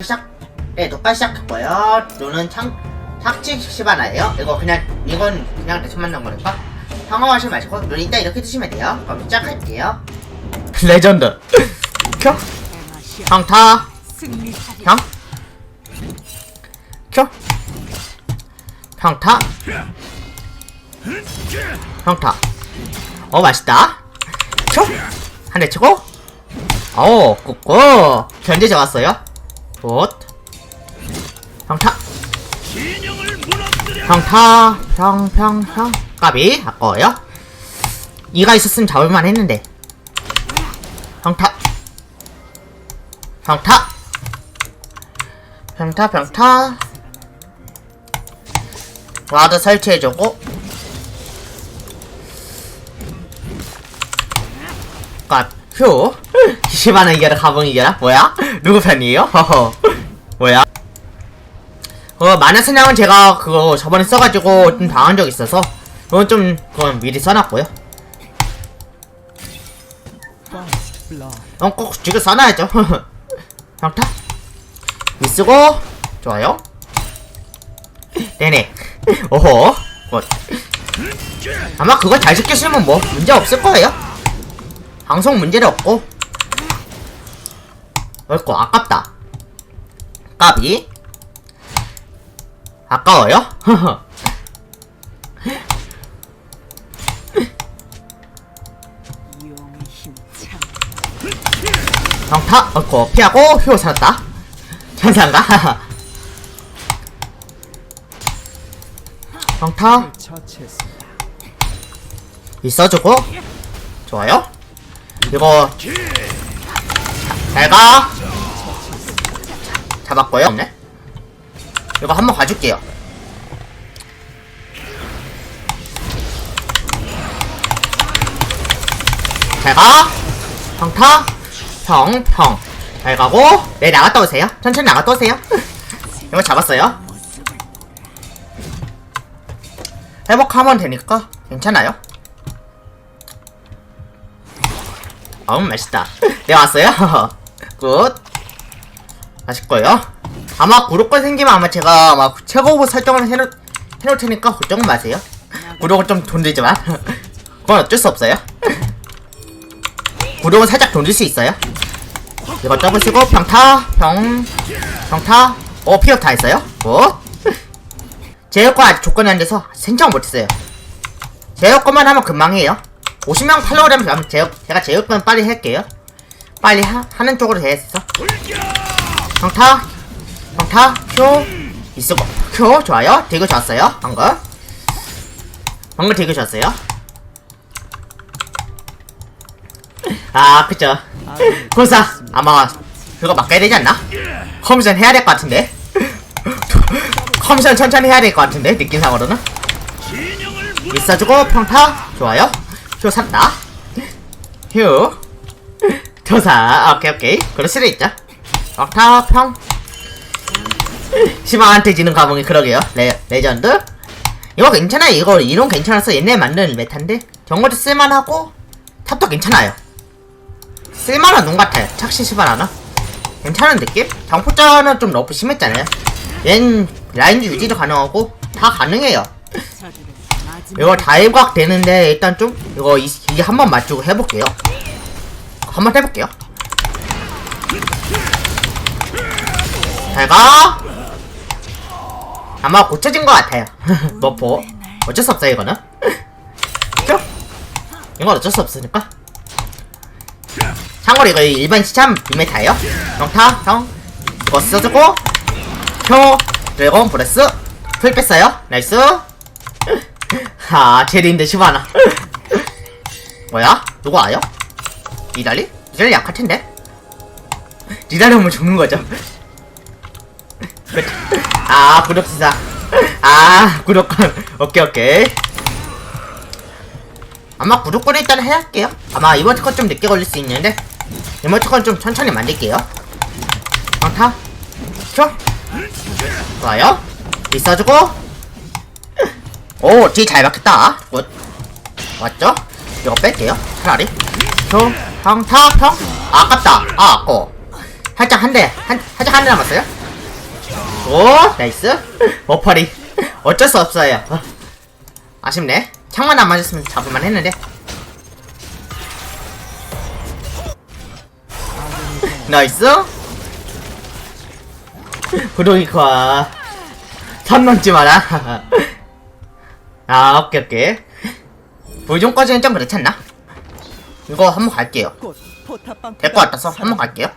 시작. 네 녹화 시작했고요. 눈은 창 착지 시바나예요. 이거 그냥 이건 그냥 대충 만든 거니까 당황하지 마시고 눈 이따 이렇게 드시면 돼요. 그럼 시작할게요. 레전드. 켜? 강타. 형? 켜. 평타. 평타. 어 맛있다. 켜 한 대 치고? 오 꾹꾹. 견제 좋았어요 굿 평타. 평타. 평평평. 까비. 아까워요. 이가 있었으면 잡을만 했는데. 평타. 평타. 평타 평타. 와드 설치해주고. 갓 휴 시바나 이겨라 가봉 이겨라 뭐야 누구 편이에요 뭐야 어 마녀 사냥은 제가 그거 저번에 써가지고 좀 당한 적 있어서 그건 좀 그건 미리 써놨고요 어, 꼭 지금 써놔야죠. 평타? 미쓰고, 좋아요. 네네. 오호. 굿. 아마 그거 잘 지켰으면 뭐, 문제 없을 거예요. 방송 문제는 없고. 어이구, 아깝다. 까비. 아까워요? 평타, 어이구, 피하고, 휴, 살았다. 천사인가? 처치했습니다. 있어주고 좋아요 이거 잘가 잡았고요. 없네. 이거 한번 가줄게요. 잘 가. 평타. 평 평. 잘 가고. 네 나갔다 오세요. 천천히 나갔다 오세요. 이거 잡았어요. 회복하면 되니까 괜찮아요. 음 맛있다. 네 왔어요? 굿 맛있고요? 아마 구독권 생기면 아마 제가 아마 최고보 설정을 해놓, 해놓을 테니까 걱정 마세요. 구독은 좀 돈 들지만. 그건 어쩔 수 없어요. 구독은 살짝 돈 들 수 있어요. 이거 접으시고 평타 평 평타. 오 피업 다 했어요? 굿. 제어권 아직 조건이 안 돼서 생각 못했어요. 제어권만 하면 금방 해요. 50명 팔로우라면 제가, 제가 제어권 빨리 할게요. 빨리 하, 하는 쪽으로 돼있 어 평타 평타 큐. 있으고 큐 좋아요. 되게 좋았어요. 방금. 방금 되게 좋았어요. 아 그쵸. 곤사 아마 그거 맡겨야 되지 않나? 컴션 해야 될 것 같은데. 컴션 천천히 해야 될 것 같은데 느낌상으로는. 있어주고 평타 좋아요. 휴 샀다. 휴 조사. 오케이 오케이. 그럴 수도 있죠 평타 평 시마한테 지는 가봉이 그러게요. 레, 레전드? 이거 괜찮아요. 이거 이론 괜찮아서 옛날에 만든 메타인데? 정거도 쓸만하고 탑도 괜찮아요. 쓸만한 놈 같아요. 착시 시바나나? 괜찮은 느낌? 장포자는 좀 너프 심했잖아요. 얜 라인즈 유지도 가능하고 다 가능해요. 이거 다일각 되는데 일단 좀 이거 이, 이게 한 번 맞추고 해볼게요. 한 번 해볼게요 잘가 아마 고쳐진 것 같아요. 뭐보 어쩔 수 없어요 이거는. 쭉 이건 어쩔 수 없으니까. 참고로 이거 일반 시참 비메타예요. 영타 형. 이거 써주고 표 드래곤 브레스 풀 뺐어요. 나이스. 아 제리인데 시바나 뭐야? 누구 와요? 니달리? 니달리 약할 텐데? 니달리 오면 죽는 거죠 아 구독시사 아 구독권 오케이 오케이 아마 구독권 일단 해야 할게요 아마 이모티콘 좀 늦게 걸릴 수 있는데 이모티콘 좀 천천히 만들게요 강타 큐 좋아요 있어주고 오, 뒤잘 박혔다. 굿. 맞죠? 이거 뺄게요. 차라리. 평, 평, 타, 평. 아, 아깝다. 아, 아까워. 살짝 한 대, 한, 살짝 한 대 남았어요. 오, 나이스. 머파리. 어쩔 수 없어요. 어. 아쉽네. 창만 안 맞았으면 잡을만 했는데. 나이스. 구독이과. 선 넘지 마라. 아, 오케이, 오케이. 보존까지는 좀 그렇지 않나? 이거 한번 갈게요. 될 것 같아서 한번 갈게요.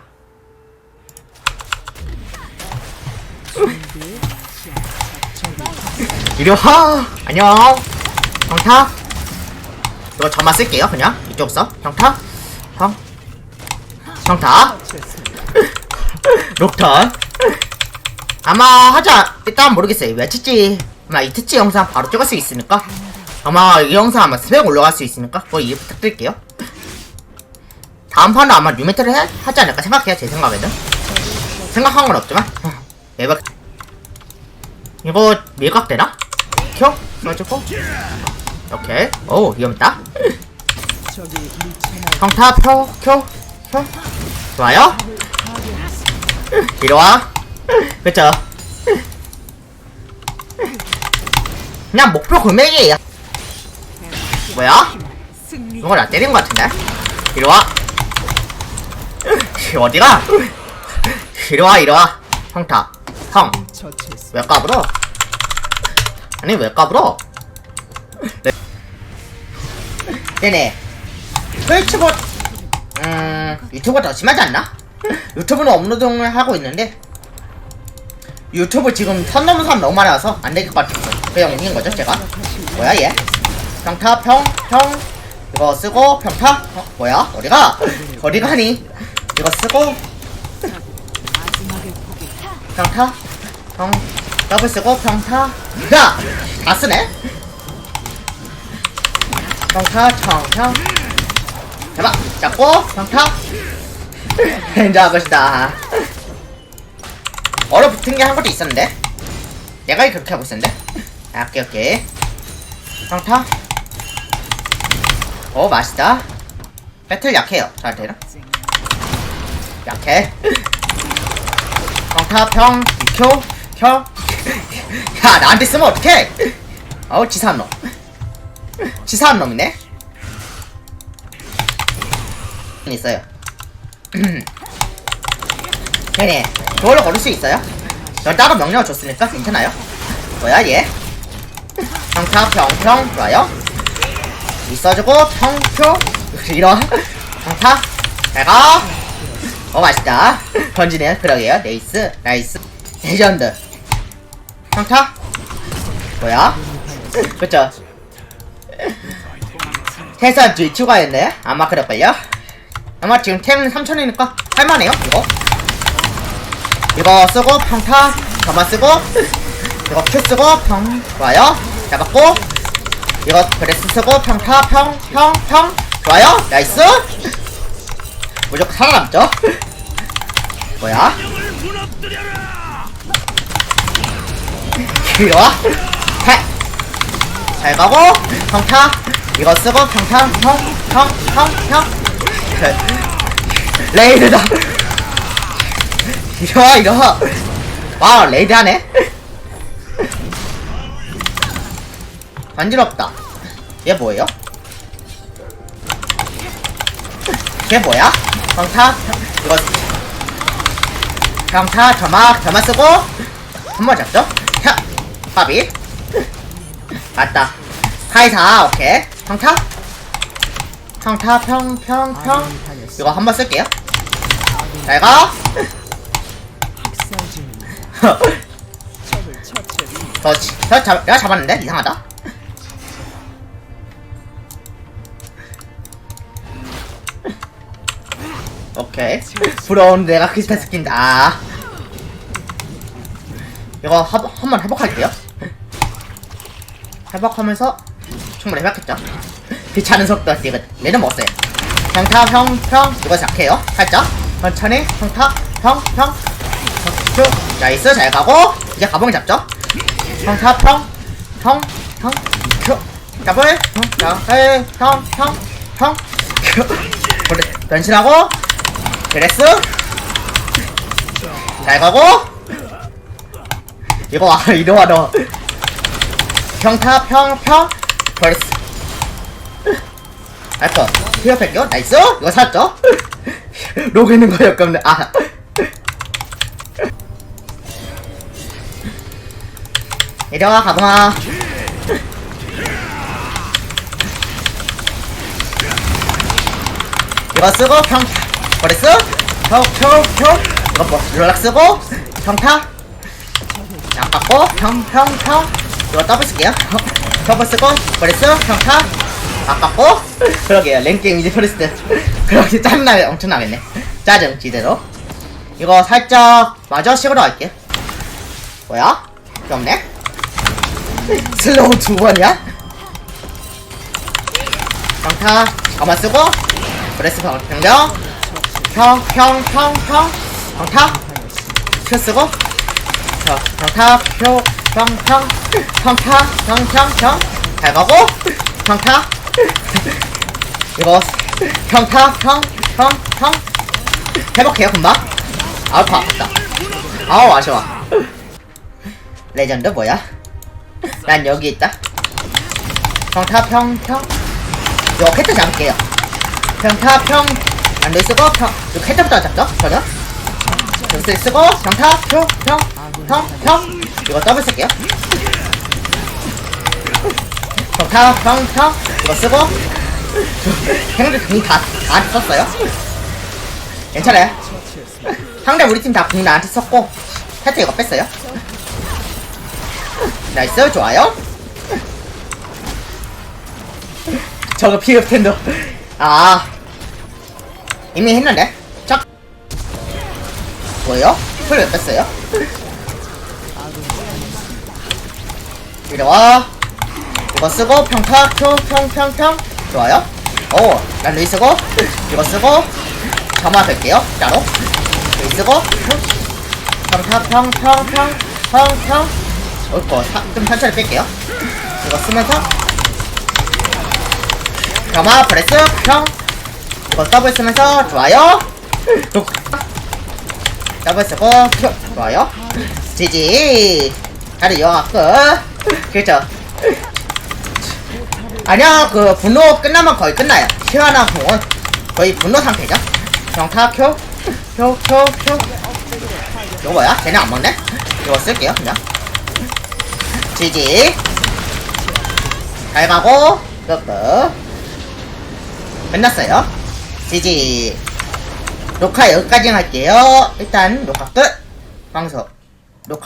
이리 와! 안녕! 평타! 이거 저만 쓸게요, 그냥. 이쪽서. 평타? 평. 평타? 록턴. 아마 하자. 일단 모르겠어요. 며칠지. 아마 이트치 영상 바로 찍을 수 있으니까. 아마 이 영상 아마 스펙 올라갈 수 있으니까. 그거 이해 부탁드릴게요. 다음 판은 아마 해, 하지 않을까 생각해요, 제 생각에는. 생각한 건 없지만. 매박. 이거 밀각 되나? 켜? 써주고. 오케이. 오, 위험했다. 평타 펴, 켜, 켜. 좋아요. 이리 와. 그쵸. 그냥 목표 금액이에요. 뭐야? 이걸 나 때린 것 같은데? 이리 와. 어디가? 이리 와, 이리 와. 평타. 형. 왜 까불어? 아니, 왜 까불어? 네. 네네. 트위치보, 음, 유튜브가 더 심하지 않나? 유튜브는 업로드를 하고 있는데, 유튜브 지금 선 넘은 사람 너무 많아서 안 될 것 같았어. 그냥 옮긴 거죠, 제가? 뭐야, 얘? 평타, 평, 평. 이거 쓰고, 평타? 어, 뭐야? 어디가? 어디 가니? 이거 쓰고, 평타? 평 더블 쓰고 평타? 야! 다 쓰네? 평타 청평 잡아! 잡고 평타? 잡으시다. 얼어붙은 게 한 것도 있었는데? 내가 그렇게 하고 있었는데? 아, 오케이 오케이. 평타? 오 맛있다. 배틀 약해요 저한테는. 약해. 평 타평 비켜 켜. 야 나한테 쓰면 어떡해? 어우 치사한 놈. 치사한 놈이네. 있어요. 네네. 그걸로 걸을 수 있어요? 전 따로 명령을 줬으니까 괜찮아요. 뭐야 얘? 평타 평평 좋아요. 있어주고 평표 이런 평타 내가 어 맛있다. 던지네요. 그러게요. 네이스 나이스. 레전드. 평타? 뭐야? 그쵸? 해서 뒤 추가했네 아마 그럴걸요? 아마 지금 템 3000이니까 할만해요 이거. 이거 쓰고 평타 저만 쓰고 이거 큐 쓰고 평 좋아요. 잡았고 이거 브레스 쓰고 평타 평 평 평 좋아요. 나이스 무조건 살아남죠? 뭐야? 이리 와. 해. 잘 가고 평타 이거 쓰고 평타 평평평평 레이드다. 이리 와 이리 와. 와 레이드 하네. 간지럽다. 얘 뭐예요? 걔 뭐야? 평타? 이거 평타 점막 점막 쓰고 한 번 잡죠? 혀 파비 맞다. 카이사 오케이. 평타? 평타 평평평. 이거 한 번 쓸게요. 잘가 지- 저 잡, 내가 잡았는데? 이상하다 오케이. 부러운 내가 크리스탈 스킨다. 이거 한, 한번 회복할게요. 회복하면서 충분히 회복했죠. 귀찮은 속도 이거 내는 먹었어요. 평타 평평. 이거 약해요. 살짝. 천천히. 평타 평평. 쭉. 나이스. 잘 가고. 이제 가봉 잡죠. 평타 평평평. 큐 더블. 평평평평 변신하고 드레스 잘 가고? 이거 와 이리 와 너. 평타 평 평. 벌스 알거 피어 뺄게요. 나이스. 이거 살았죠? 로그 있는 거 역겹네 아. 이리와 가봉아 이거 쓰고 평 버리스 평평평 이거 뭐 롤락 쓰고? 평타? 양 받고 평평평 이거 더블 쓸게요. 더블 쓰고 버리스 평타? 양 받고 그러게요. 랭게임 이제 버리스 그렇게 짜증나게 엄청 나겠네. 짜증 지대로. 이거 살짝 마저 식으로 할게. 뭐야? 귀엽네. 슬로우 두 번이야? 평타. 가만 쓰고. 브레스 병력 평 평 평 평 평타 큐 쓰고 저 평타 평 평 평 평타 평 평 평 잘 가고 평타 이거 평타 평 평 평 회복해요 금방 아우 아깝다 아우 아쉬워 레전드 뭐야 난 여기 있다 평타 평평 이거 캐트 잡을게요 평타 평 안돼 쓰고 평 이거 캐트부터 잡죠? 저는 여기 쓰고 평타 평평평평. 이거 더블 쓸게요. 평타 평평. 이거 쓰고. 형들 궁다다 썼어요. 괜찮아요. 상대 우리 팀 다궁 나한테 썼고 캐트 이거 뺐어요. 나이스 좋아요. 저거 피흡 텐더. 아 이미 했는데? chắc 뭐예요? 풀왜 뺐어요? 이리와. 이거 쓰고 평타 평평평평. 좋아요. 오난 루이 쓰고. 이거 쓰고. 점화 될게요. 따로. 루이 쓰고. 평타 평평평 평평. 어이구 사- 좀 천천히 뺄게요. 이거 쓰면서. 점화 브레스 평 이거 더블 쓰면서 좋아요. 독 더블 쓰고 큐 좋아요. 지지. 다리 이어갖고 그렇죠. 아니야 그 분노 끝나면 거의 끝나요. 시원한 공은 거의 분노 상태죠. 평타 큐큐큐큐 이거 뭐야? 쟤네 안 먹네? 이거 쓸게요 그냥. 지지. 잘 가고. 끄끄. 끝났어요 지지. 녹화 여기까지 할게요. 일단 녹화 끝. 방송